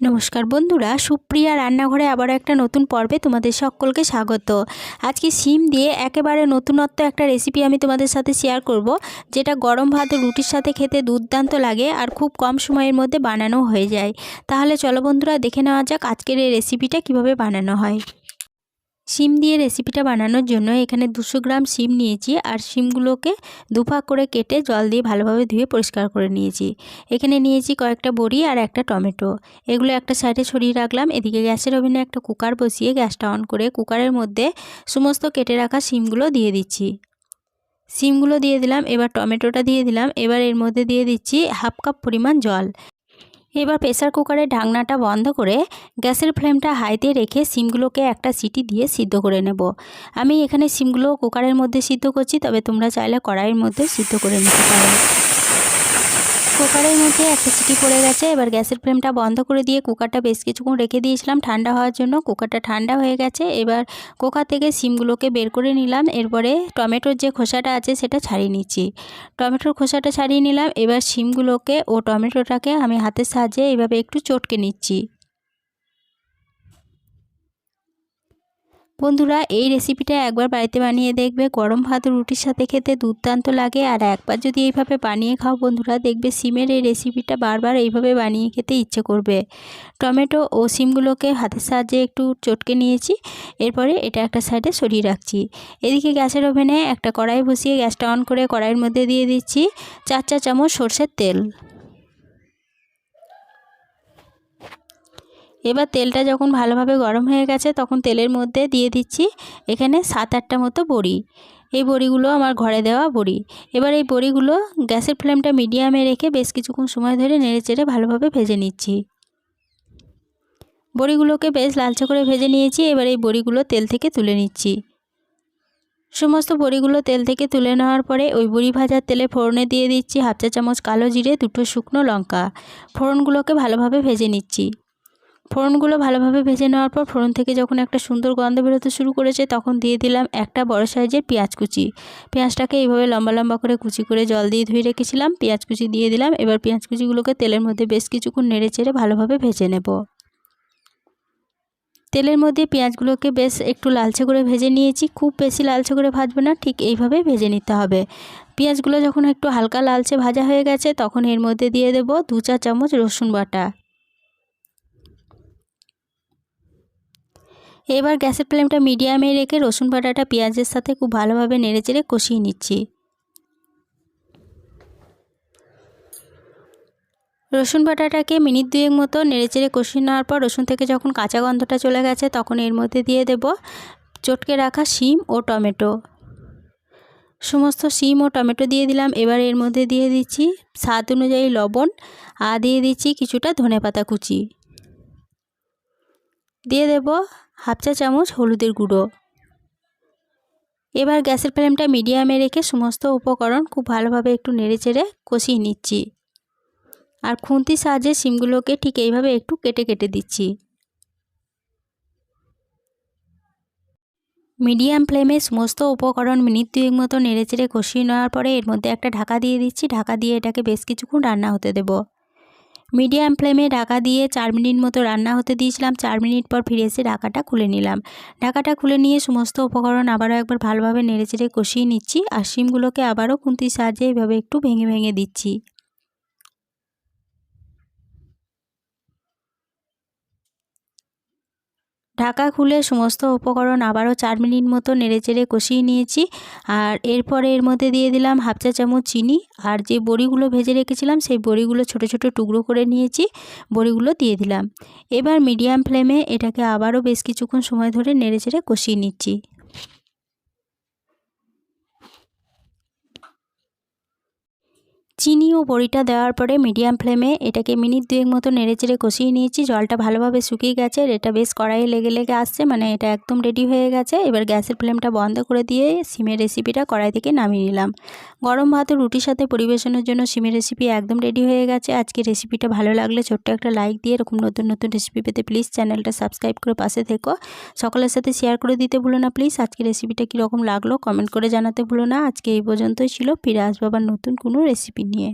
নমস্কার বন্ধুরা, সুপ্রিয়া রান্নাঘরে আবার একটা নতুন পর্বে তোমাদের সকলকে স্বাগত। আজকে সিম দিয়ে একেবারে নতুনত্ব একটা রেসিপি আমি তোমাদের সাথে শেয়ার করব, যেটা গরম ভাত রুটির সাথে খেতে দুর্দান্ত লাগে আর খুব কম সময়ের মধ্যে বানানো হয়ে যায়। তাহলে চলো বন্ধুরা, দেখে নেওয়া যাক আজকের এই রেসিপিটা কীভাবে বানানো হয়। শিম দিয়ে রেসিপিটা বানানোর জন্য এখানে দুশো গ্রাম শিম নিয়েছি আর শিমগুলোকে দুভাগ করে কেটে জল দিয়ে ভালোভাবে ধুয়ে পরিষ্কার করে নিয়েছি। এখানে নিয়েছি কয়েকটা বড়ি আর একটা টমেটো। এগুলো একটা সাইডে ছড়িয়ে রাখলাম, এদিকে গ্যাসের ওভেনে একটা কুকার বসিয়ে গ্যাসটা অন করে কুকারের মধ্যে সমস্ত কেটে রাখা শিমগুলো দিয়ে দিচ্ছি। শিমগুলো দিয়ে দিলাম, এবার টমেটোটা দিয়ে দিলাম, এবার এর মধ্যে দিয়ে দিচ্ছি হাফ কাপ পরিমাণ জল। এবার প্রেসার কুকারের ঢাকনাটা বন্ধ করে গ্যাসের ফ্লেমটা হাইতে রেখে সিমগুলোকে একটা সিটি দিয়ে সিদ্ধ করে নেব। আমি এখানে সিমগুলো কুকারের মধ্যে সিদ্ধ করছি, তবে তোমরা চাইলে কড়াইয়ের মধ্যে সিদ্ধ করে নিতে পারো। কুকারের মধ্যে একটা সিটি পড়ে গেছে। এবার গ্যাসের ফ্লেমটা বন্ধ করে দিয়ে কুকারটা বেশ কিছুক্ষণ রেখে দিয়েছিলাম। ঠান্ডা হওয়ার জন্য কুকারটা ঠান্ডা হয়ে গেছে। এবার কুকার থেকে সিমগুলোকে বের করে নিলাম। এরপরে টমেটোর যে খোসাটা আছে সেটা ছাড়িয়ে নিচ্ছি। টমেটোর খোসাটা ছাড়িয়ে নিলাম। এবার সিমগুলোকে ও টমেটোটাকে আমি হাতের সাহায্যে এভাবে একটু চটকে নিচ্ছি। বন্ধুরা, এই রেসিপিটা একবার বাড়িতে বানিয়ে দেখবে। গরম ভাত, রুটির সাথে খেতে দুর্দান্ত লাগে। আর একবার যদি এইভাবে বানিয়ে খাও বন্ধুরা, দেখবে সিমের এই রেসিপিটা বারবার এইভাবে বানিয়ে খেতে ইচ্ছে করবে। টমেটো ও সিমগুলোকে হাতের সাহায্যে একটু চটকে নিয়েছি। এরপরে এটা একটা সাইডে সরিয়ে রাখছি। এদিকে গ্যাসের ওভেনে একটা কড়াই বসিয়ে গ্যাসটা অন করে কড়াইয়ের মধ্যে দিয়ে দিচ্ছি চার চা চামচ সর্ষের তেল। এবার তেলটা যখন ভালোভাবে গরম হয়ে গেছে, তখন তেলের মধ্যে দিয়ে দিচ্ছি এখানে সাত আটটা মতো বড়ি। এই বড়িগুলো আমার ঘরে দেওয়া বড়ি। এবার এই বড়িগুলো গ্যাসের ফ্লেমটা মিডিয়ামে রেখে বেশ কিছুক্ষণ সময় ধরে নেড়ে চেড়ে ভালোভাবে ভেজে নিচ্ছি। বড়িগুলোকে বেশ লালচে করে ভেজে নিয়েছি, এবার এই বড়িগুলো তেল থেকে তুলে নিচ্ছি। সমস্ত বড়িগুলো তেল থেকে তুলে নেওয়ার পরে ওই বড়ি ভাজার তেলে ফোড়নে দিয়ে দিচ্ছি হাফ চা চামচ কালো জিরে, দুটো শুকনো লঙ্কা। ফোড়নগুলোকে ভালোভাবে ভেজে নিচ্ছি। ফোড়নগুলো ভালোভাবে ভেজে নেওয়ার পর ফোড়ন থেকে যখন একটা সুন্দর গন্ধ বেরোতে শুরু করেছে, তখন দিয়ে দিলাম একটা বড় সাইজের পেঁয়াজ কুচি। পেঁয়াজটাকে এইভাবে লম্বা লম্বা করে কুচি করে জল দিয়ে ধুয়ে রেখেছিলাম। পেঁয়াজ কুচি দিয়ে দিলাম। এবার পেঁয়াজ কুচিগুলোকে তেলের মধ্যে বেশ কিছুক্ষণ নেড়ে চেড়ে ভালোভাবে ভেজে নেব। তেলের মধ্যে পেঁয়াজগুলোকে বেশ একটু লালচে করে ভেজে নিয়েছি। খুব বেশি লালচে করে ভাজবো না, ঠিক এইভাবে ভেজে নিতে হবে। পেঁয়াজগুলো যখন একটু হালকা লালচে ভাজা হয়ে গেছে, তখন এর মধ্যে দিয়ে দেব দু চা চামচ রসুন বাটা। এবার গ্যাসের ফ্লেমটা মিডিয়ামে রেখে রসুন বাটাটা পেঁয়াজের সাথে খুব ভালোভাবে নেড়ে চেড়ে কষিয়ে নিচ্ছি। রসুন বাটাটাকে মিনিট দুয়েক মতো নেড়েচেড়ে কষিয়ে নেওয়ার পর রসুন থেকে যখন কাঁচা গন্ধটা চলে গেছে তখন এর মধ্যে দিয়ে দেব চটকে রাখা শিম ও টমেটো। সমস্ত শিম ও টমেটো দিয়ে দিলাম, এবার এর মধ্যে দিয়ে দিচ্ছি স্বাদ অনুযায়ী লবণ আর দিয়ে দিচ্ছি কিছুটা ধনে পাতা কুচি। দিয়ে দেব হাফ চা চামচ হলুদের গুঁড়ো। এবার গ্যাসের ফ্লেমটা মিডিয়ামে রেখে সমস্ত উপকরণ খুব ভালোভাবে একটু নেড়ে চেড়ে কষিয়ে নিচ্ছি। আর খুন্তির সাহায্যে সিমগুলোকে ঠিক এইভাবে একটু কেটে কেটে দিচ্ছি। মিডিয়াম ফ্লেমে সমস্ত উপকরণ মিনিট দুয়েক মতো নেড়ে চেড়ে কষিয়ে নেওয়ার পরে এর মধ্যে একটা ঢাকা দিয়ে দিচ্ছি। ঢাকা দিয়ে এটাকে বেশ কিছুক্ষণ রান্না হতে দেবো। মিডিয়াম ফ্লেমে ঢাকা দিয়ে চার মিনিট মতো রান্না হতে দিয়েছিলাম। চার মিনিট পর ফিরে এসে ঢাকাটা খুলে নিলাম। ঢাকাটা খুলে নিয়ে সমস্ত উপকরণ আবারও একবার ভালোভাবে নেড়ে চেড়ে কষিয়ে নিচ্ছি। আর সিমগুলোকে আবারও খুন্তির সাহায্যে এভাবে একটু ভেঙে ভেঙে দিচ্ছি। ঢাকা খুলে সমস্ত উপকরণ আবারও চার মিনিট মতো নেড়েচেড়ে কষিয়ে নিয়েছি। আর এরপরে এর মধ্যে দিয়ে দিলাম হাফ চা চামচ চিনি। আর যে বড়িগুলো ভেজে রেখেছিলাম, সেই বড়িগুলো ছোট ছোট টুকরো করে নিয়েছি। বড়িগুলো দিয়ে দিলাম। এবার মিডিয়াম ফ্লেমে এটাকে আবারও বেশ কিছুক্ষণ সময় ধরে নেড়েচেড়ে কষিয়ে নিচ্ছি। চিনি ও বড়িটা দেওয়ার পরে মিডিয়াম ফ্লেমে এটাকে মিনিট দুয়েক মতো নেড়েচেড়ে কষিয়ে নিয়েছি। জলটা ভালোভাবে শুকিয়ে গেছে এটা বেশ কড়াইয়ে লেগে লেগে আসছে মানে এটা একদম রেডি হয়ে গেছে। এবার গ্যাসের ফ্লেমটা বন্ধ করে দিয়ে সিমের রেসিপিটা কড়াই থেকে নামিয়ে নিলাম। গরম ভাত রুটির সাথে পরিবেশনের জন্য সিমের রেসিপি একদম রেডি হয়ে গেছে। আজকে রেসিপিটা ভালো লাগলে ছোট্ট একটা লাইক দিয়ে এরকম নতুন নতুন রেসিপি পেতে প্লিজ চ্যানেলটা সাবস্ক্রাইব করে পাশে থেকো। সকলের সাথে শেয়ার করে দিতে ভুলো না প্লিজ আজকে রেসিপিটা কীরকম লাগল কমেন্ট করে জানাতে ভুলো না। আজকে এই পর্যন্তই ছিল। ফিরে আসব আবার নতুন কোনো রেসিপি নিয়ে